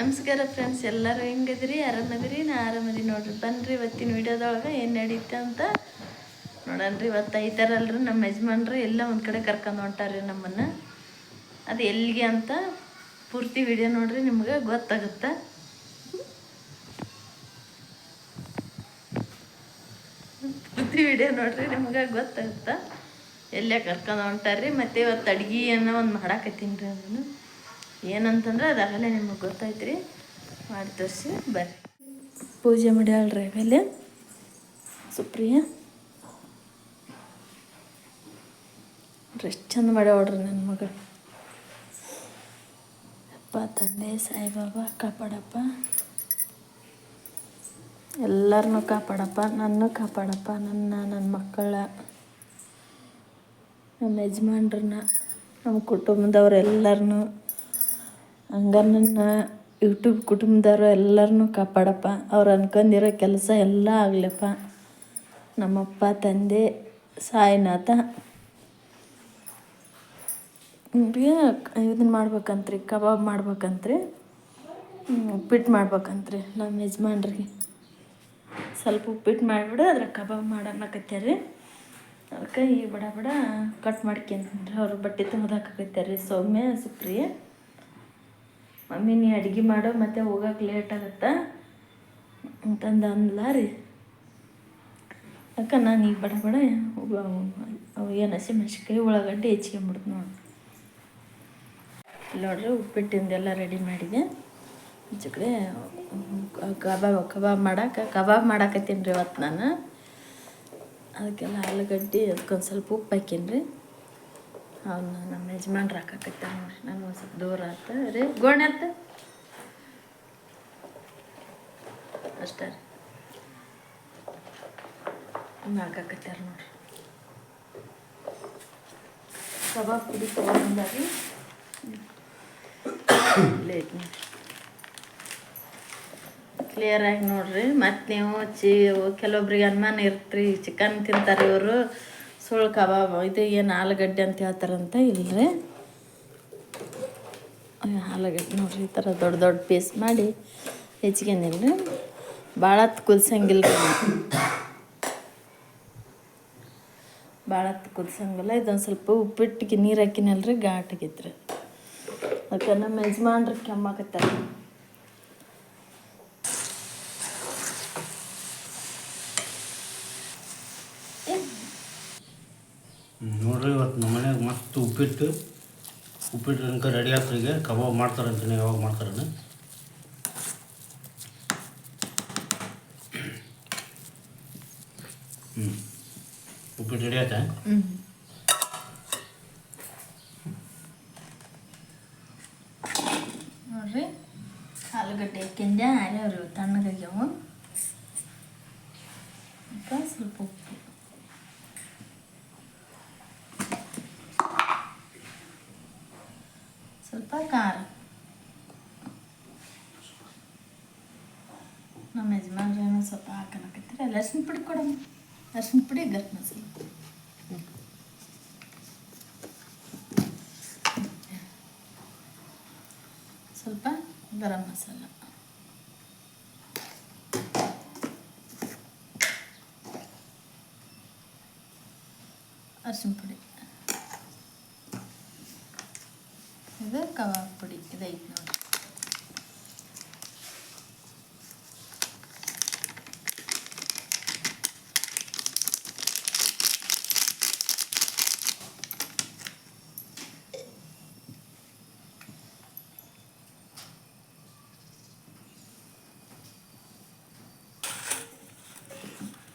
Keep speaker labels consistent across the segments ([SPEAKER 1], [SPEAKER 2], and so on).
[SPEAKER 1] ನಮಸ್ಕಾರ ಫ್ರೆಂಡ್ಸ್ ಎಲ್ಲರೂ ಹೆಂಗದಿರಿ? ಆರಾಮದಿರಿ? ನಾ ಆರಾಮದಿ ನೋಡ್ರಿ. ಬನ್ರಿ ಇವತ್ತಿನ ವಿಡಿಯೋದೊಳಗೆ ಏನು ನಡೀತೆ ಅಂತ ನೋಡನ್ರಿ. ಇವತ್ತು ಐತಾರಲ್ರಿ ನಮ್ಮ ಯಜಮಾನ್ರು, ಎಲ್ಲ ಒಂದು ಕಡೆ ಕರ್ಕೊಂಡು ಹೊಂಟಾರ್ರಿ ನಮ್ಮನ್ನು. ಅದು ಎಲ್ಲಿಗೆ ಅಂತ ಪೂರ್ತಿ ವಿಡಿಯೋ ನೋಡ್ರಿ, ನಿಮ್ಗೆ ಗೊತ್ತಾಗುತ್ತೆ. ಪೂರ್ತಿ ವಿಡಿಯೋ ನೋಡ್ರಿ, ನಿಮ್ಗೆ ಗೊತ್ತಾಗುತ್ತೆ. ಎಲ್ಲೇ ಕರ್ಕೊಂಡು ಹೊಂಟಾರ್ರಿ. ಮತ್ತು ಇವತ್ತು ಅಡ್ಗೆ ಅನ್ನೋ ಒಂದು ಮಾಡಾಕತ್ತೀನಿ ರೀ ಅದನ್ನು. ಏನಂತಂದ್ರೆ ಅದಾಗಲೇ ನಿಮಗೆ ಗೊತ್ತಾಯ್ತ್ರಿ. ಮಾಡಿ ತೋರಿಸಿ, ಬರ್ರಿ. ಪೂಜೆ ಮಾಡ್ಯಾಳ್ರಿ ಆಮೇಲೆ. ಸುಪ್ರಿಯ. ಎಷ್ಟು ಚಂದ ಮಾಡ್ಯಾವಡ್ರಿ ನನ್ನ ಮಗ. ಅಪ್ಪ, ತಂದೆ, ಸಾಯಿಬಾಬಾ, ಕಾಪಾಡಪ್ಪ. ಎಲ್ಲರನ್ನೂ ಕಾಪಾಡಪ್ಪ, ನನ್ನ ಕಾಪಾಡಪ್ಪ, ನನ್ನ ನನ್ನ ಮಕ್ಕಳ ನಮ್ಮ ಯಜಮಾನ್ರನ್ನ ನಮ್ಮ ಕುಟುಂಬದವ್ರೆಲ್ಲರನ್ನೂ ಹಂಗ ನನ್ನ ಯೂಟ್ಯೂಬ್ ಕುಟುಂಬದವ್ರು ಎಲ್ಲರನ್ನೂ ಕಾಪಾಡಪ್ಪ. ಅವ್ರು ಅನ್ಕೊಂಡಿರೋ ಕೆಲಸ ಎಲ್ಲ ಆಗ್ಲಪ್ಪ. ನಮ್ಮಪ್ಪ, ತಂದೆ, ಸಾಯಿನಾಥ. ಇದನ್ನ ಮಾಡ್ಬೇಕಂತ್ರಿ, ಕಬಾಬ್ ಮಾಡ್ಬೇಕಂತ್ರಿ ಉಪ್ಪಿಟ್ಟು ಮಾಡ್ಬೇಕಂತ್ರಿ ನಮ್ಮ ಯಜಮಾನ್ರಿಗೆ. ಸ್ವಲ್ಪ ಉಪ್ಪಿಟ್ಟು ಮಾಡಿಬಿಡು, ಅದ್ರ ಕಬಾಬ್ ಮಾಡೋಣಕತ್ತೀರಿ ಅದಕ್ಕೆ ಈ ಬಡ ಬಡ ಕಟ್ ಮಾಡ್ಕೊಂತೀನಿ ಅವ್ರು ಬಟ್ಟೆ ರೀ ಸೌಮ್ಯ, ಸುಪ್ರಿಯ. ಮಮ್ಮಿ, ನೀ ಅಡುಗೆ ಮಾಡು ಮತ್ತೆ ಹೋಗಕ್ಕೆ ಲೇಟ್ ಆಗುತ್ತಾ? ಅಂತಂದು ಅಂದ್ಲ ರೀ. ಅಕ್ಕ, ನಾನು ಈಗ ಬಡ ಬಡ ಅವು ಏನು ಹಸಿಮೆಣ್ಸಿನ್ಕಾಯಿ ಉಳ್ಳಾಗಡ್ಡಿ ಹೆಚ್ಕೊಂಬಿಡ್ತು ನೋಡಿ. ನೋಡ್ರಿ ಉಪ್ಪಿಟ್ಟಿಂದೆಲ್ಲ ರೆಡಿ ಮಾಡಿದೆ. ಈಚೆ ಕಡೆ ಕಬಾಬ್ ಕಬಾಬ್ ಮಾಡಕ್ಕೆ ಕಬಾಬ್ ಮಾಡಾಕತ್ತೀನಿ ರೀ ಇವತ್ತು ನಾನು. ಅದಕ್ಕೆಲ್ಲ ಆಲೂಗಡ್ಡೆ, ಅದಕ್ಕೊಂದು ಸ್ವಲ್ಪ ಉಪ್ಪು ಹಾಕೀನಿ ರೀ ಅವನ್ನ ನಮ್ಮ ಯಜಮಾನ್ರು ಹಾಕಾಕತ್ತಾರ ನೋಡ್ರಿ. ನಾನು ಒಂದು ಸ್ವಲ್ಪ ದೂರ ಆತ ರೀ, ಗೋಣೆ ಆತ ಅಷ್ಟೇ ರೀ. ಹಂಗೆ ಹಾಕಾಕತ್ತಾರ ನೋಡ್ರಿ. ಕಬಾಬ್ ಪುಡಿ ತೊಗೊಂಬಂದಾರಿ ಲೇಟ್ ನೋಡ್ರಿ. ಕ್ಲಿಯರ್ ಆಗಿ ನೋಡ್ರಿ. ಮತ್ತು ನೀವು ಚಿ ಕೆಲವೊಬ್ರಿಗೆ ಅನುಮಾನ ಇರ್ತ್ರಿ. ಚಿಕನ್ ತಿಂತಾರೆ ಇವರು. ಸುಳ್ಳು ಕಬಾಬ್, ಇದು ಏನು ಆಲೂಗಡ್ಡೆ ಅಂತ ಹೇಳ್ತಾರಂತ ಇಲ್ಲರಿ ಆಲೂಗಡ್ಡೆ ನೋಡ್ರಿ, ಈ ಥರ ದೊಡ್ಡ ದೊಡ್ಡ ಪೀಸ್ ಮಾಡಿ ಹೆಚ್ಚಿಗೆನಿಲ್ರಿ ಭಾಳ ಹತ್ತು ಕುದಿಸಂಗಿಲ್ಲ ರೀ ಭಾಳ ಹತ್ತು ಕುದಿಸಂಗಿಲ್ಲ ಇದೊಂದು ಸ್ವಲ್ಪ ಉಪ್ಪಿಟ್ಟಿಗೆ ನೀರು ಹಾಕಿನಲ್ರಿ, ಘಾಟ್ ಆಗೈತ್ರಿ. ಅದಕ್ಕೆ ನಮ್ಮ ಯಜಮಾನ್ರಿ ಕೆಮ್ಮಾಕತ್ತಾರೆ
[SPEAKER 2] ನೋಡ್ರಿ ಇವತ್ತು ನಮ್ಮ ಮನ್ಯಾಗ ಮಸ್ತ್ ಉಪ್ಪಿಟ್ಟು ಉಪ್ಪಿಟ್ಟು ತನಕ ರೆಡಿ ಆಗ್ತದೆ ಕಬಾಬ್ ಮಾಡ್ತಾರಂತೀನಿ ಯಾವಾಗ ಮಾಡ್ತಾರನ? ಹ್ಞೂ ಉಪ್ಪಿಟ್ಟು ರೆಡಿ ಆಯ್ತಾ
[SPEAKER 1] ಹ್ಞೂ ನೋಡ್ರಿ ಆಲೂಗಡ್ಡೆ ಹಾಕಿಂದೆ ಆರ್ಯವ್ರಿ ತಣ್ಣಗಾಗ್ಯಾವು ಮತ್ತು ಸ್ವಲ್ಪ ಉಪ್ಪು ಖಾರ ನಮ್ಮ ಯಜಮಾನ್ರು ಏನೋ ಸ್ವಲ್ಪ ಹಾಕನಕತ್ತೀರಿ ಅಲ್ಲಿ ಅರ್ಶಿನ ಪುಡಿ ಕೊಡಮ್ಮ. ಅರ್ಶಿನ ಪುಡಿ ಗರಂ ಮಸಾಲೆ. ಸ್ವಲ್ಪ ಗರಂ ಮಸಾಲ. ಅರ್ಶಿನ ಪುಡಿ ಇದು ಕಬಾಬ್ ಪುಡಿ ಇದೈತೆ ನೋಡಿ.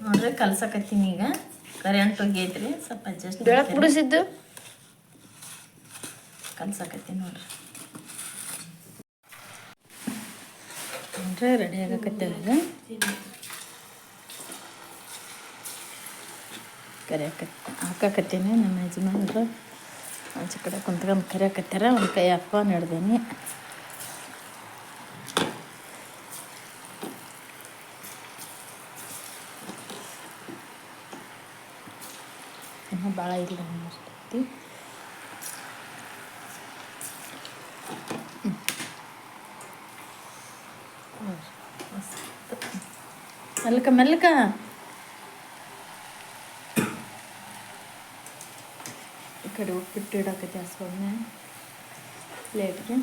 [SPEAKER 1] ನೋಡ್ರಿ ಕಲ್ಸಕತ್ತೀನಿ ಈಗ. ಕರೆಂಟ್ ಹೋಗೈತ್ರಿ ಸ್ವಲ್ಪ ಅಡ್ಜಸ್ಟ್
[SPEAKER 3] ಬೆಳಕ್ ಬಿಡಿಸಿದ್ದು
[SPEAKER 1] ಕಲ್ಸಕತ್ತೀನಿ ನೋಡ್ರಿ. ನೋಡ್ರಿ ರೆಡಿ ಆಗಕತ್ತೇವೆ ಕರಿಯಾಕತ್ ಹಾಕಾಕತ್ತೀನಿ ನಮ್ಮ ಯಜಮಾನ್ರು. ಆಚೆ ಕಡೆ ಕುಂತ್ಕೊಂಡು ಕರಿಯಾಕತ್ತಾರ ಒಂದು ಕೈ ನಡೆದೀನಿ ಇನ್ನೂ ಭಾಳ ಇಲ್ಲ ಅನ್ನಿಸ್ತೈತಿ ಮೆಲ್ಕ ಮೆಲ್ಕ ಈ ಕಡೆ ಉಪ್ಪಿಟ್ಟು ಇಡಾಕತ್ತೆ ಹಸ್ಬೊಮ್ಮೆ ಪ್ಲೇಟ್ಗೆ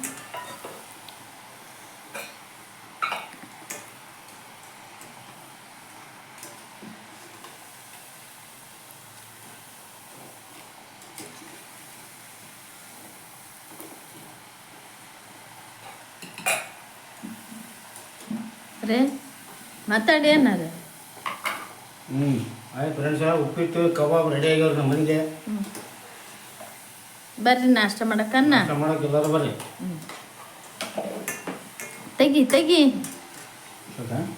[SPEAKER 1] ರೇ ಮಾತಾಡಿ ಏನಾರ
[SPEAKER 2] ಹ್ಞೂ ಆಯ್ತು ಫ್ರೆಂಡ್ಸ ಉಪ್ಪಿಟ್ಟು ಕಬಾಬ್ ರೆಡಿ ಆಗ್ಯಾವ್ರಿ ನಮ್ಮ ಮನೆಗೆ.
[SPEAKER 1] ಬರ್ರಿ ನಾಷ್ಟ ಮಾಡಕ್ಕನ್ನ
[SPEAKER 2] ಊಟ ಮಾಡಕ್ಕೆ ಎಲ್ಲರೂ ಬರ್ರಿ.
[SPEAKER 1] ತೆಗಿ ತೆಗಿ.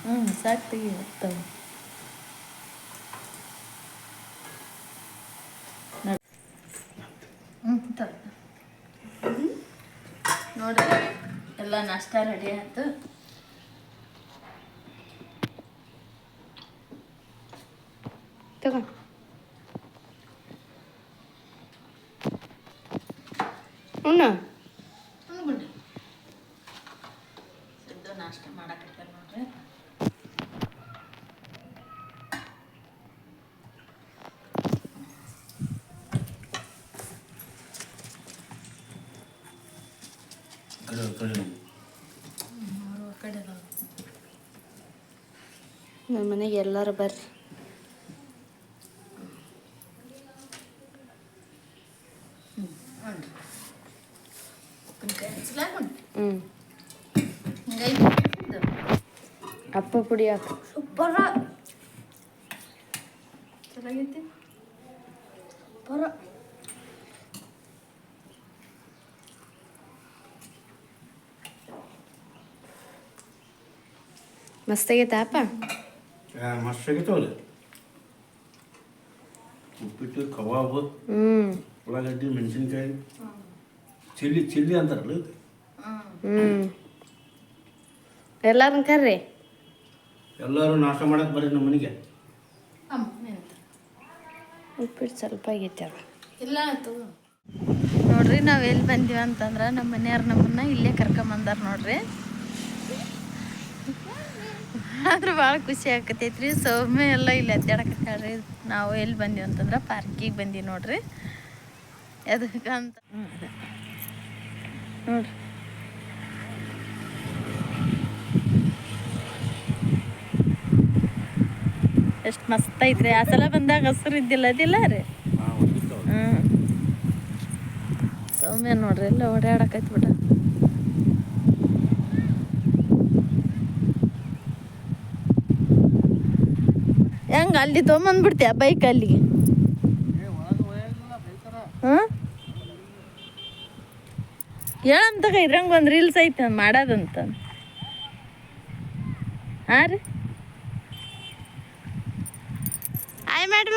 [SPEAKER 1] ಹ್ಞೂ ಸಾಕು ತೆಗಿ ತಗೋ. ನೋಡ್ರಿ ಎಲ್ಲ ನಾಷ್ಟ ರೆಡಿ ಆಯ್ತು
[SPEAKER 3] ತಗೋ ಉಣ್ಣ
[SPEAKER 1] ಅನ್ಕೊಂಡೆ ಸಿದ್ದು ನಾಷ್ಟ ಮಾಡಕತ್ತ ನೋಡ್ರಿ
[SPEAKER 2] ಈ ಕಡೆ ಈ ಕಡೆ
[SPEAKER 1] ಅವರು ಆ ಕಡೆ ಅದಾವ
[SPEAKER 3] ನಮ್ಮ ಮನೆಗೆ ಎಲ್ಲರೂ ಬರ್ರಿ
[SPEAKER 1] ನೋಡ್ರಿ ಉಪ್ಪಿನಕಾಯಿ ಹಚ್ಲಾಕೊಂಡು
[SPEAKER 3] ಹ್ಞೂ
[SPEAKER 1] ಹಿಂಗೈತಿ ಇದು.
[SPEAKER 3] ಅಪ್ಪ ಪುಡಿ ಹಾಕು
[SPEAKER 1] ಸೂಪರ ಚೆನ್ನಾಗೈತಿ ಸೂಪರ
[SPEAKER 3] ಮಸ್ತಾಗೈತಾ ಅಪ್ಪ
[SPEAKER 2] ಆ, ಮಸ್ತ್ ಆಗಿತ್ತವಲ್ಲ ಉಪ್ಪಿಟ್ಟು ಕಬಾಬು
[SPEAKER 3] ಹ್ಞೂ
[SPEAKER 2] ಉಳ್ಳಾಗಡ್ಡಿ ಮೆಣಸಿನ್ಕಾಯಿ ಚಿಲ್ಲಿ ಚಿಲ್ಲಿ ಅಂತಾರಲ್ಲ ಇದು?
[SPEAKER 3] ಹ್ಞೂ ಎಲ್ಲಾರನ್ನ ಕರ್ರಿ.
[SPEAKER 2] ಎಲ್ಲರೂ ನಾಷ್ಟ ಮಾಡಕ್ಕೆ ಬರ್ರಿ ನಮ್ಮ ಮನೆಗೆ.
[SPEAKER 3] ಉಪ್ಪಿಟ್ಟು ಸ್ವಲ್ಪ ಆಗೈತೆ
[SPEAKER 1] ಇಲ್ಲ ನೋಡ್ರಿ ನಾವು ಎಲ್ಲಿ ಬಂದೀವಿ ಅಂತಂದ್ರೆ ನಮ್ಮ ಮನೆಯವ್ರು ನಮ್ಮನ್ನ ಇಲ್ಲೇ ಕರ್ಕೊಂಬಂದಾರ ನೋಡ್ರಿ. ಆದ್ರೆ ಭಾಳ ಖುಷಿ ಆಕತೈತ್ರಿ ಸೌಮ್ಯ ಎಲ್ಲ ಇಲ್ಲಿ ಅಡ್ಡಾಡಕತ್ತಾಳ್ರಿ ನಾವು ಎಲ್ಲಿ ಬಂದೀವಿ ಅಂತಂದ್ರೆ ಪಾರ್ಕಿಗೆ ಬಂದೀವಿ ನೋಡ್ರಿ. ಅದಕ್ಕೆ ಅಂತ. ಹ್ಮ್, ನೋಡ್ರಿ. ಎಷ್ಟು ಮಸ್ತ್ ಐತ್ರಿ. ಆ ಸಲ ಬಂದಾಗ ಹಸಿರು ಇದ್ದಿಲ್ಲ ಅದಿಲ್ಲ ರೀ. ಹ್ಞೂ ಸೌಮ್ಯ ನೋಡ್ರಿ ಎಲ್ಲ ಓಡಾಡಕೈತಿ ಬಿಡ. ಹೆಂಗ ಅಲ್ಲಿ ತೊಗೊಂಬಂದ್ಬಿಡ್ತೀಯ ಬೈಕ್ ಅಲ್ಲಿಗೆ ಹಾಂ? ಹೇಳಂತಗ ಇದ್ರಂಗ ಒಂದು ರೀಲ್ಸ್ ಐತೆ ಮಾಡೋದಂತ ಹಾಂ ರೀ. ಆಯ್ ಮಾಡಿ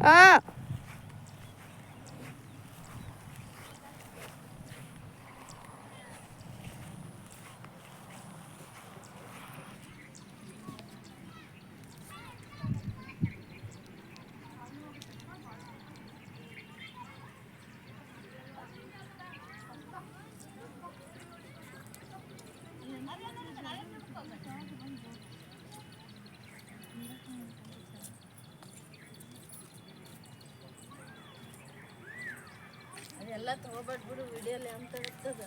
[SPEAKER 1] 啊。
[SPEAKER 3] ಆ
[SPEAKER 1] ತಗೋಬಾರ್ದು ತಗೋಬೇಡ್ಬಿಡು ವಿಡಿಯೋಲಿ ಅಂತ ಇರ್ತದ.